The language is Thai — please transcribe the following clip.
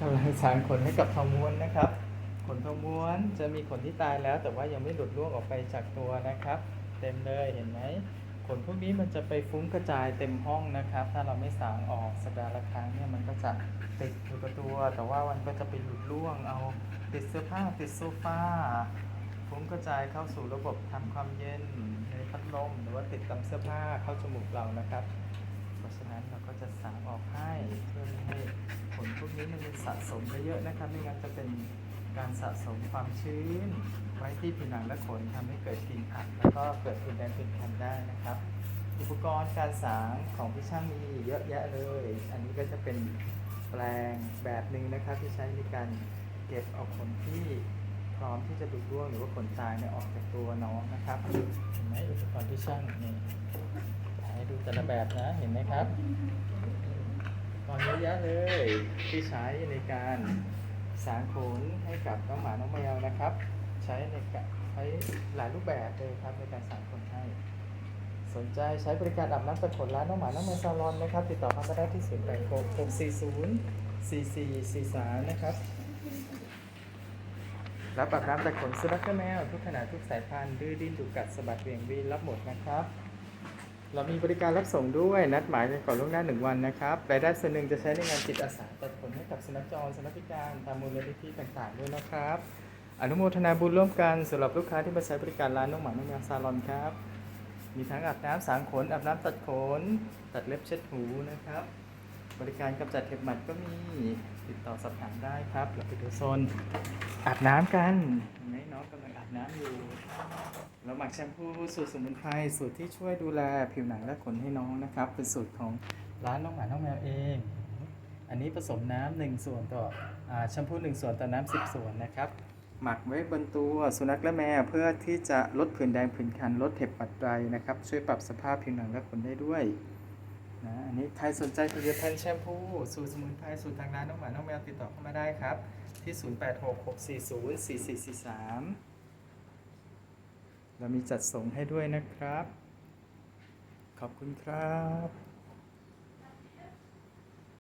กำลังสางขนให้กับทองม้วนนะครับ ขนทองม้วนจะมีขนที่ตายแล้ว แต่ว่ายังไม่หลุดร่วงออกไปจากตัวนะครับ เต็มเลยเห็นไหมขนพวกนี้มันจะไปฟุ้งกระจายเต็มห้องนะครับ ถ้าเราไม่สางออกสัปดาห์ละครั้งเนี่ยมันก็จะติดอยู่กับตัว แต่ว่ามันก็จะไปหลุดร่วงเอาติดเสื้อผ้าติดโซฟาฟุ้งกระจายเข้าสู่ระบบทำความเย็นในพัดลมหรือว่าติดตามเสื้อผ้าเข้าจมูกเรานะครับ เพราะฉะนั้นเราก็จะสางออกให้ ขนพวกนี้มันสะสมเยอะๆนะครับไม่งั้นจะเป็นการสะสมความชื้น ไว้ที่ผิวหนังและขนทำให้เกิดกลิ่นอับแล้วก็เกิดผื่นแดงผื่นคันได้นะครับ อุปกรณ์การสางของพี่ช่างมีเยอะแยะเลย อันนี้ก็จะเป็นแปลงแบบหนึ่งนะครับที่ใช้ในการเก็บเอาขนที่พร้อมที่จะดูดร่วงหรือว่าขนตายเนี่ยออกจากตัวน้องนะครับเห็นไหมอุปกรณ์ที่ช่างนี่ให้ดูแต่ละแบบนะเห็นไหมครับ ตอนเยอะแยะเลยที่ใช้ในการสางขนให้กับน้องหมาน้องแมวนะครับ ใช้ในการใช้หลายรูปแบบเลยครับในการสางขนให้ สนใจใช้บริการอาบน้ำตัดขนร้านน้องหมาน้องแมวซาลอนนะครับ ติดต่อเข้ามาได้ที่0 8 6 6 4 0 4 4 4 3นะครับรับอาบน้ำตัดขนสุนัขและแมวทุกขนาดทุกสายพันธุ์ดื้อดิ้นดุกัดสะบัดเวี่ยงวีนรับหมดนะครับ เรามีบริการรับส่งด้วยนัดหมายกันก่อนล่วงหน้าหนึ่งวันนะครับรายได้ส่วนหนึ่งจะใช้ในงานจิตอาสาตัดขนให้กับสุนัขจรสุนัขพิการตามมูลนิธิต่างๆด้วยนะครับ อนุโมทนาบุญร่วมกันสำหรับลูกค้าที่มาใช้บริการร้านน้องหมาน้องแมวซาลอนครับ มีทั้งอาบน้ำสางขนอาบน้ำตัดขน ตัดเล็บเช็ดหูนะครับ บริการกำจัดเห็บหมัดก็มีติดต่อสอบถามได้ครับเราไปดูโซนอาบน้ำกันเห็นน้องกำลัง น้ำอยู่เราหมักแชมพูสูตรสมุนไพรสูตรที่ช่วยดูแลผิวหนังและขนให้น้องนะครับ เป็นสูตรของร้านน้องหมาน้องแมวเอง อันนี้ผสมน้ำหนึ่งส่วนต่ออแชมพูหนึ่งส่วนต่อน้ำสิบส่วนนะครับ หมักไว้บนตัวสุนัขและแมวเพื่อที่จะลดผื่นแดงผื่นคันลดเห็บปัดไรนะครับ ช่วยปรับสภาพผิวหนังและขนได้ด้วยนะอันนี้ใครสนใจผลิตภัณฑ์แชมพู สูตรสมุนไพรสูตรทางร้านน้องหมาน้องแมวติดต่อเข้ามาได้ครับ ที่ 0866404443 เรามีจัดส่งให้ด้วยนะครับ ขอบคุณครับ